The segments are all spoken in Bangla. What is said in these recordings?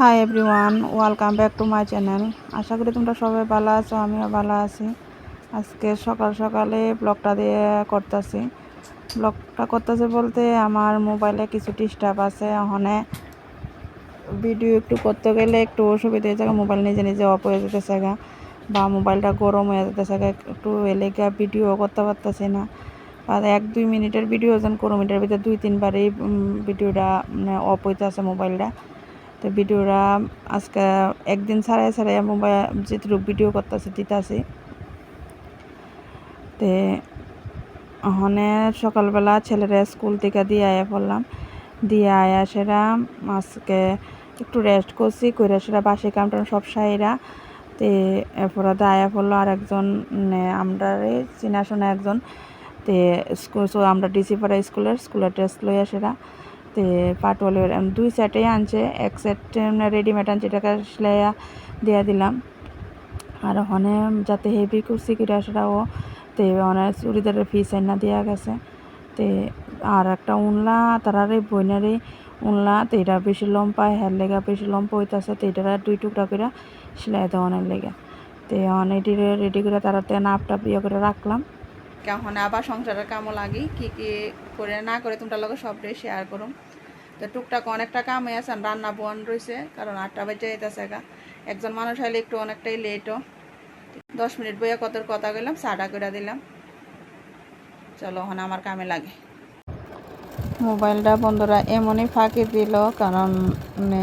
Hi everyone welcome back to my channel আশা করি তোমরা সবাই ভালো আছো, আমিও ভালো আছি। আজকে সকাল সকালে ব্লগটা দিয়ে করতেছি। ব্লগটা করতেছে বলতে আমার মোবাইলে কিছু ডিস্টার্ব আছে, ওখানে ভিডিও একটু করতে গেলে একটু অসুবিধা হয়ে যায় মোবাইল নিজে নিজে অফ হয়ে যেতেছে গা, বা মোবাইলটা গরম হয়ে যেতেছে গা, একটু এলে এলেগা ভিডিও করতে পারতেছি না। আর এক দুই মিনিটের ভিডিও যেন কোনো মিনিটের ভিতরে দুই তিনবারই ভিডিওটা মানে অফ হইতেছে মোবাইলটা তো ভিডিওটা আজকে একদিন ছাড়াই ছাড়াই মোবাইল যেটুকু ভিডিও করতেছে, দিতেছি। তে ওখানে সকালবেলা ছেলেরা স্কুল থেকে দিয়ে আয়া পড়লাম। দিয়ে আয়া সেরা আজকে একটু রেস্ট করছি করে সেরা বাসি কামটা সব সাইরা। তে এরপরে আয়া পড়ল আর একজন আমরা চেনাশোনা একজন। তে স্কুল আমরা ডিসি পাড়া স্কুলের স্কুলের ড্রেস লইয়া সেরা। তে পাটওয়ালের দুই সেটে আনছে এক সেট রেডিমেড আনছে এটাকে সেলাইয়া দিয়া দিলাম আর ওখানে যাতে হেভি কুর্সি কিরা সেটাও তে অনেক চুড়িদারের ফিস না দেওয়া গেছে তে আর একটা উনলা তারারে বইনারে উনলা তো এটা বেশি লম্বা হের লেগা বেশি লম্বা হইতেছে তো এটা দুই টুকরা করে সেলাই দেওয়ানোর লেগে তো অনেক রেডি করে তারাতে নাপটা ইয়ে করে রাখলাম কেমন আবার সংসারের কামও লাগি, কি কি করে না করে তোমরা লগে সবটাই শেয়ার করুম। তো টুকটাক অনেকটা কাম আছে রান্না বন রয়েছে কারণ আটটা বাজে যেতেছে গা। একজন মানুষ হলে একটু অনেকটাই লেটও দশ মিনিট বইয়া কত কথা গেলাম চাটা করে দিলাম। চলো ওখানে আমার কামে লাগে। মোবাইলটা বন্ধুরা এমনই ফাঁকি দিল, কারণ মানে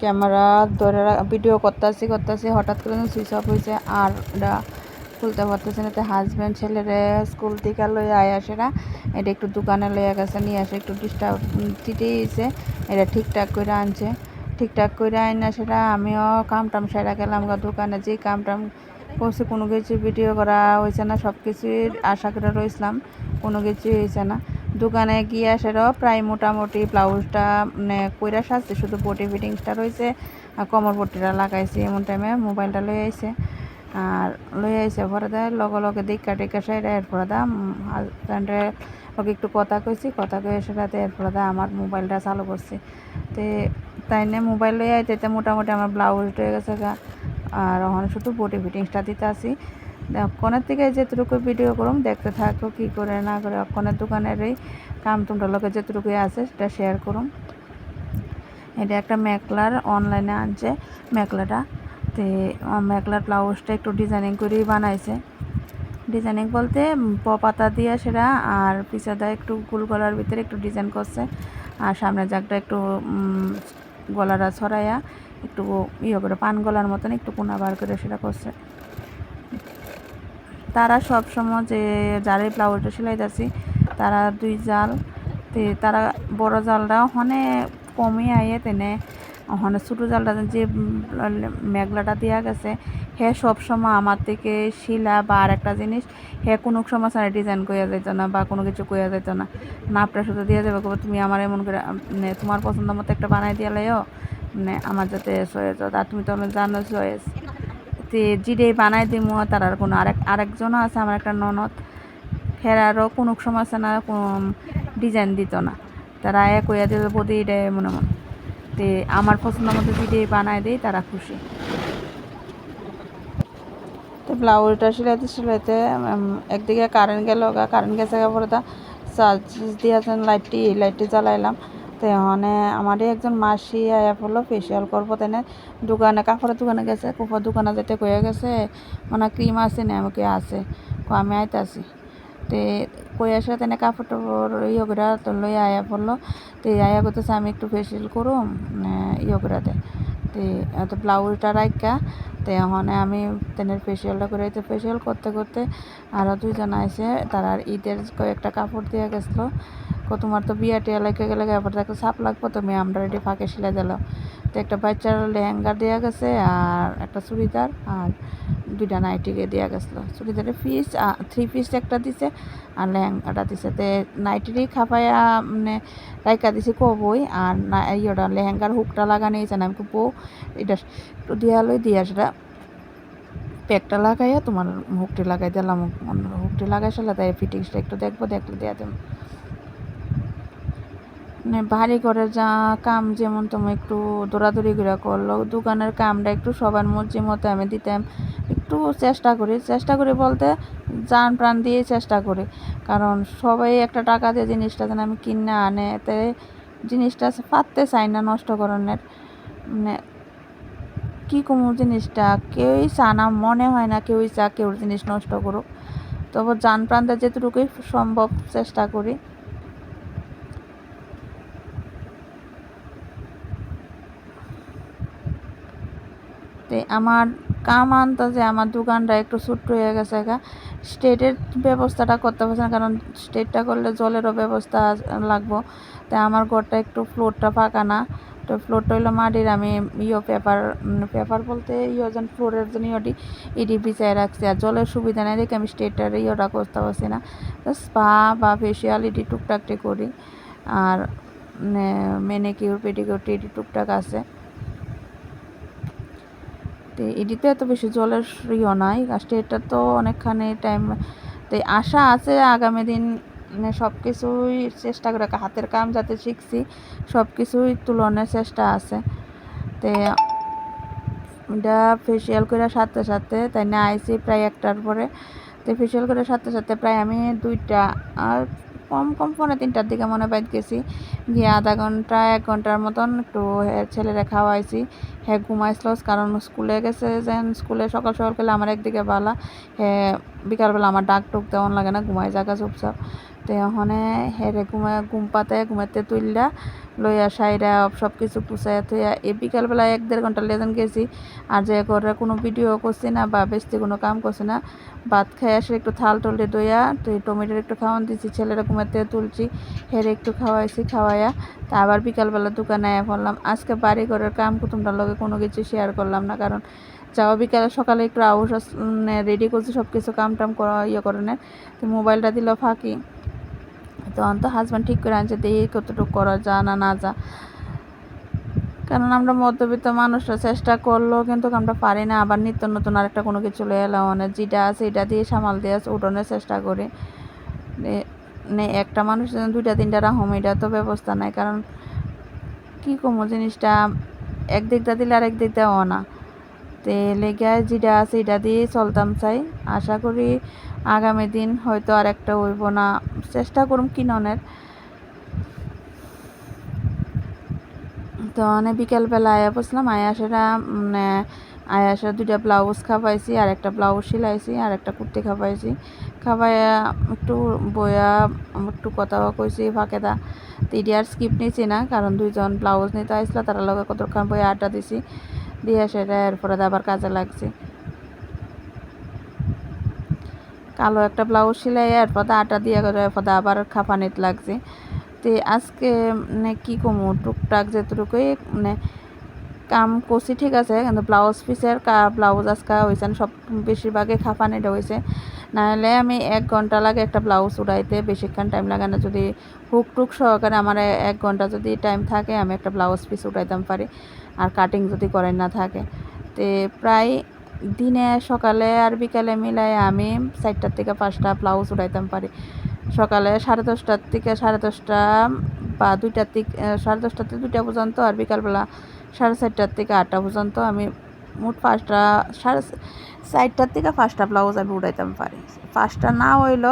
ক্যামেরা ধরে ভিডিও করতেছি করতেছি, হঠাৎ করে সুইচ অফ হয়েছে আর খুলতে পারতেছে না। তো হাজব্যান্ড ছেলেরে স্কুল থেকে লই আয় আসে না। এটা একটু দোকানে লইয়া গেছে, নিয়ে আসে, একটু ডিস্টার্ব দিতেইছে এটা ঠিকঠাক করে আনছে। ঠিকঠাক করে না সেটা আমিও কাম টাম সেরা গেলাম দোকানে। যে কাম টাম করছি, কোনো কিছু ভিডিও করা হয়েছে না সব কিছুই আশা করে রয়েছিলাম কোনো কিছুই হয়েছে না। দোকানে গিয়ে সেটাও প্রায় মোটামুটি ব্লাউজটা মানে কইরা সাজছে, শুধু বডি ফিটিংসটা রয়েছে আর কমর পট্টিটা লাগাইছি। এমন টাইমে মোবাইলটা লই আইছে। আর লই আইসে পরে দেয়, লগে লগে দেখা টেকা সাইডে এরপরে দা হাজব্যান্ডের ওকে একটু কথা কইছি, কথা কয়ে সেটাতে এরপরে দা আমার মোবাইলটা চালু করছি। তে তাই নিয়ে মোবাইল লই আইতে মোটামুটি আমার ব্লাউজ হয়ে গেছে গা। আর ওখানে শুধু বডি ফিটিংসটা দিতে আসি অক্ষণের থেকে যেটুকু ভিডিও করুম, দেখতে থাকো কি করে না করে, অক্ষণের দোকানের এই কাম তোমরা লোকের যেটুকু আছে সেটা শেয়ার করুম। এটা একটা মেকলার অনলাইনে আনছে, মেকলাটা। তে মেকলার ব্লাউজটা একটু ডিজাইনিং করেই বানাইছে। ডিজাইনিং বলতে প পাতা দিয়ে সেটা আর পিছাদা একটু গোল গলার ভিতরে একটু ডিজাইন করছে। আর সামনের জাগটা একটু গলাটা ছড়াইয়া একটু ইয়ে করে, পান গলার মতন একটু কোনা বার করে সেটা করছে। তারা সব সময় যে যারাই ব্লাউজটা সেলাই দিচ্ছি তারা দুই জাল, তে তারা বড় জালটা অনেক কমে আইয়ে তেনে ওখানে ছোটো জালটা যে মেঘলাটা দেওয়া গেছে, হে সব সময় আমার থেকে শিলা বা আর একটা জিনিস, হে কোনো সময় সারা ডিজাইন কইয়া যেত না বা কোনো কিছু কইয়া যেত না। নাপটা শুধু দিয়ে যাবে তুমি আমার এমন করে মানে তোমার পছন্দ মতো একটা বানাই দিয়ে লাইও মানে আমার যাতে চয়েস আর তুমি তো জানো চয়েস তে জিরে বানাই দিমু, তার আর কোনো আরেক, আরেকজনও আছে, আমার একটা ননদ। ফেরারও কোনো আছে না ডিজাইন দিত না। তারা এক কইয়া দিল, বদি এটা মনে মনে। তে আমার পছন্দ মতো যদি বানায় দেয় তারা খুশি। তো ব্লাউজটা সিলাইতে সিলাইতে একদিকে কারেন্ট গেল কারেন্ট গেছে পরে তা চার্জ দিয়েছেন লাইটটি লাইটটি জ্বালাইলাম। তো এখানে আমারই একজন মাসি আয়া পড়ল ফেসিয়াল করব তেনে। দোকানে, কাপড়ের দোকানে গেছে কুপর দোকানে যেতে কয়ে গেছে মানে ক্রিম আছে না, আমাকে আছে। আমি আইতাছি। তে কই আসে তেনে কাপড় টাপড় ইয়ে তো লই আয়া পড়ল। তো আয়া করতেছে আমি একটু ফেসিয়াল করুম ইয়ে করে দে। তে এত ব্লাউজটা রাখা তো এখন আমি তেনের ফেসিয়ালটা করে তো ফেসিয়াল করতে করতে আরও দুইজন আইসে তারা ঈদের কয়েকটা কাপড় দিয়ে গেছিল। তোমার তো বিয়া টিয়া লেগে গেলে এবার একটা সাপ লাগবো, তুমি আমরা রেডি ফাঁকে সিলে দিল তো একটা বাচ্চার লেহেঙ্গা দেওয়া গেছে আর একটা চুড়িদার আর দুইটা নাইটিকে দেওয়া গেছিল। চুড়িদারের পিস থ্রি পিস একটা দিছে আর লেহেঙ্গাটা দিছে। তে নাইটিরই খাপাইয়া মানে রাইকা দিছে কবই আর ইয়েটা লেহেঙ্গার হুকটা লাগানো হয়েছে না, আমি বউ, এটা একটু দিয়া লই, দিয়া সেটা প্যাকটা লাগাইয়া তোমার হুকটি লাগাই দিলাম হুকটি লাগাই সালে তাই ফিটিংসটা একটু দেখব, দেখলে দেওয়া দেবো মানে ভারী করে যা কাম যেমন তুমি একটু দৌড়াদৌড়ি করে করল, দোকানের কামটা একটু সবার মর্জি মতো আমি দিতাম। একটু চেষ্টা করি চেষ্টা করি বলতে যান প্রাণ দিয়ে চেষ্টা করি। কারণ সবাই একটা টাকা দিয়ে জিনিসটা যেন আমি কিনে আনে, এতে জিনিসটা পারতে চাই না নষ্ট করানোর মানে কী কমু জিনিসটা, কেউই চা না, মনে হয় না কেউই চা কেউ জিনিস নষ্ট করুক। তবে জান প্রাণটা যেটুকুই সম্ভব চেষ্টা করি। তে আমার কাম আনতাছে আমার দোকানটা একটু ছোট্ট হয়ে গেছে গা স্টেটের ব্যবস্থাটা করতে পারছে না, কারণ স্টেটটা করলে জলেরও ব্যবস্থা লাগবো। তাই আমার ঘরটা একটু ফ্লোরটা ফাঁকা না, তো ফ্লোরটা হইল মাটির। আমি ইয়ো পেপার পেপার বলতে ইয়ো যেন ফ্লোরের জন্য ইয়টি ইডি বিছাই রাখছি, আর জলের সুবিধা নেই দেখে আমি স্টেটটার ইয়োটা করতে পারছি না। স্পা বা ফেসিয়াল ইডি টুকটাকটি করি, আর মেনিকিউর পেটিকিউর টিডি টুকটাক আছে। তো এটিতে এত বেশি জলের ইয়ে নাই। গাছটা এটা তো অনেকখানি টাইম তো আশা আছে আগামী দিন মানে সব কিছুই চেষ্টা করে হাতের কাম যাতে শিখছি সব কিছুই তুলনের চেষ্টা আছে। তো এটা ফেসিয়াল করে সাথে সাথে, তাই না, আইসি প্রায় একটার পরে। তো ফেসিয়াল করে সাথে সাথে প্রায় আমি দুইটা আর কম কম ফোনে তিনটার দিকে মনে বাইত গেছি। গিয়ে আধা ঘণ্টা, এক ঘণ্টার মতন একটু ছেলেরা খাওয়াইছি। হ্যাঁ ঘুমাইছিল কারণ স্কুলে গেছে যেন স্কুলে সকাল সকাল গেলে আমার একদিকে বালা। হ্যাঁ বিকালবেলা আমার ডাক টুক তেমন লাগে না, ঘুমাই জাগা চুপচাপ। তো ওখানে হেরে ঘুমে ঘুম পাতে ঘুমাতে তুললা লইয়া, সাইরা সব কিছু পুষাইয়া থইয়া, এই বিকালবেলা এক দেড় ঘণ্টা লেজন গেছি। আর যে ঘরে কোনো ভিডিও করছি না বা বেশি কোনো কাম করছি না, ভাত খাই আসে একটু থাল টলে দইয়া তো টমেটোর একটু খাওয়ান দিছি, ছেলেরা ঘুমাতে তুলছি, হেরে একটু খাওয়াইছি, খাওয়াইয়া, তা আবার বিকালবেলা দোকানে আয়া পড়লাম আজকে বাড়ি ঘরের কাম কুতুমটার লগে কোনো কিছু শেয়ার করলাম না, কারণ যাওয়া বিকালে সকালে একটু আউস রেডি করছি সব কিছু কাম টাম করা ইয়ে করে তো মোবাইলটা দিল ফাঁকি। তখন তো হাজব্যান্ড ঠিক করে আনছে, দেখি কতটুকু করা যা না না যা কারণ আমরা মধ্যবিত্ত মানুষরা চেষ্টা করলেও কিন্তু আমরা পারি না, আবার নিত্য নতুন আরেকটা কোনো কিছু এলাম। মানে যেটা আছে এটা দিয়ে সামাল দিয়ে উঠানোর চেষ্টা করি। মানে একটা মানুষ দুইটা তিনটা রাহম এটা তো ব্যবস্থা নাই। কারণ কি কমো জিনিসটা? একদিকটা দিলে আরেক দিক দেওয়া না। তে লেগে যেটা আছে এটা দিয়ে চলতাম চাই। আশা করি আগামী দিন হয়তো আর একটা হইব না। চেষ্টা করুম কিননের। তো মানে বিকেলবেলা আয়া বসলাম, আয়া সেটা মানে আয়া দুইটা ব্লাউজ খাওয়াইছি, আর একটা ব্লাউজ সিলাইছি, আর একটা কুর্তি খাওয়াইছি। খাওয়াইয়া একটু বয়া একটু কথা কইছি ফাঁকে দা। তো আর স্কিপ নিছি না, কারণ দুইজন ব্লাউজ নিতে আসলো তারা লগে কতক্ষণ বইয়া আড্ডা দিছি। দিয়ে সেটা এরপরে আবার কাজে লাগছে। কালো একটা ব্লাউজ সিলাই এরপর আটা দিয়ে এরপর আবার খাপানিত লাগছে। তো আজকে মানে কী কমু, টুকটাক যেটুকুই মানে কাম করছি ঠিক আছে, কিন্তু ব্লাউজ পিসের কা, ব্লাউজ আজকে হয়েছে সব বেশিরভাগই খাফানিটা হয়েছে নাহলে আমি এক ঘণ্টা লাগে একটা ব্লাউজ উড়াইতে, বেশিক্ষণ টাইম লাগে না। যদি হুক টুক সহকারে আমার এক ঘণ্টা যদি টাইম থাকে, আমি একটা ব্লাউজ পিস উঠাইতাম পারি। আর কাটিং যদি করেন না থাকে। তে প্রায় দিনে সকালে আর বিকালে মিলাই আমি চারটার থেকে পাঁচটা ব্লাউজ উড়াইতাম পারি। সকালে সাড়ে দশটার থেকে সাড়ে দশটা বা দুইটার থেকে সাড়ে দশটার থেকে দুইটা পর্যন্ত আর বিকালবেলা সাড়ে চারটার থেকে আটটা পর্যন্ত আমি মোট পাঁচটা, সাড়ে চারটার থেকে পাঁচটা ব্লাউজ আমি উড়াইতাম পারি। পাঁচটা না হইল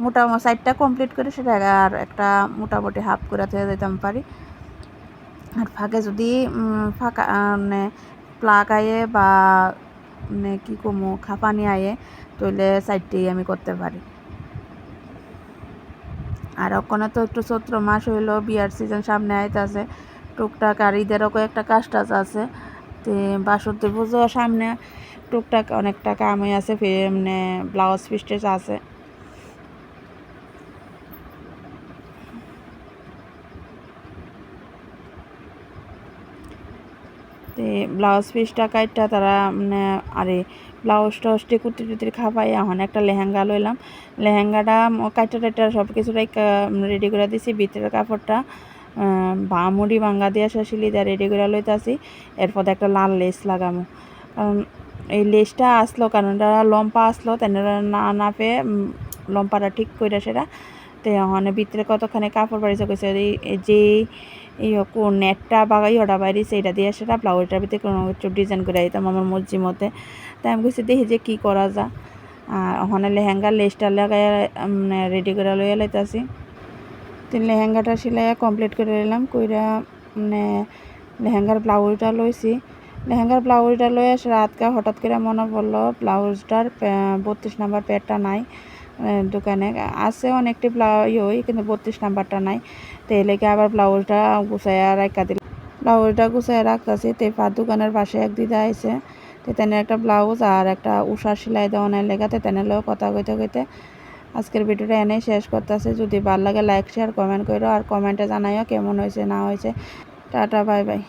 মোটামুটি চারটা কমপ্লিট করে সেটা আর একটা মোটামুটি হাফ করে থেকে যেতাম পারি। আর ফাঁকে যদি ফাঁকা মানে প্লাগ আয়ে বা মানে কী কমো খাপানি আয়ে তইলে সাইডটি আমি করতে পারি। আর ওখানে তো একটু চৈত্র মাস হইল, বিয়ার সিজন সামনে আইতাছে, টুকটাক আর ঈদেরও কয়েকটা কাজ টাজ আছে। তো বাসন্তী পুজো সামনে টুকটাক অনেকটা কামই আছে মানে ব্লাউজ পিস আছে। ব্লাউজ পিসটা কাইটটা তারা মানে আরে, ব্লাউজ টসটি কুর্তি টুর্তি খাপাই এখন একটা লেহেঙ্গা লইলাম। লেহেঙ্গাটা কাইটা টাইটা সব কিছুটাই রেডি করে দিছি, ভিতরের কাপড়টা বা মুড়ি ভাঙ্গা দিয়ে আসা সিলি দিয়ে রেডি করে লইতাছি, এরপর একটা লাল লেস লাগামো। কারণ এই লেসটা আসলো, কারণ এটা লম্পা আসলো, তাই না না পেয়ে লম্পাটা ঠিক করে সেটা তো ওখানে ভিতরে কতখানি কাপড় বাড়িছে এই যে এই নেটটা বা ইয়েটা বাইরেছে এটা দিয়ে সেটা ব্লাউজটার ভিতরে কোনো একটু ডিজাইন করে দিতাম আমার মর্জি মতে। তাই আমি কইছি, দেখি যে কী করা যা। আর ওখানে লেহেঙ্গার লেসটা লাগাই মানে রেডি করে লইয়া লাইতাছি। তো লেহেঙ্গাটা সিলাইয়া কমপ্লিট করে নিলাম, কইরা মানে লেহেঙ্গার ব্লাউজটা লইছি। লেহেঙ্গার ব্লাউজটা লয়ে রাতকা হঠাৎ করে মনে পড়ল ব্লাউজটার বত্রিশ নাম্বার প্যাডটা নাই। দোকানে। আছে অনেকটি ব্লাউজ কিন্তু বত্রিশ নাম্বারটা নাই। তো এই লেগে আবার ব্লাউজটা গুছাইয়া রাখা দিল। ব্লাউজটা গুছাইয়া রাখতেছি, তো পা দোকানের পাশে এক দিদা আইছে। তো একটা ব্লাউজ আর একটা উষার সেলাই দেওয়ানের লেগে। তো লোক কথা কইতে কইতে আজকের ভিডিওটা এনেই শেষ করতেছে। যদি ভালো লাগে লাইক, শেয়ার, কমেন্ট করো আর কমেন্টে জানাইও কেমন হয়েছে না হয়েছে টাটা, বাই বাই।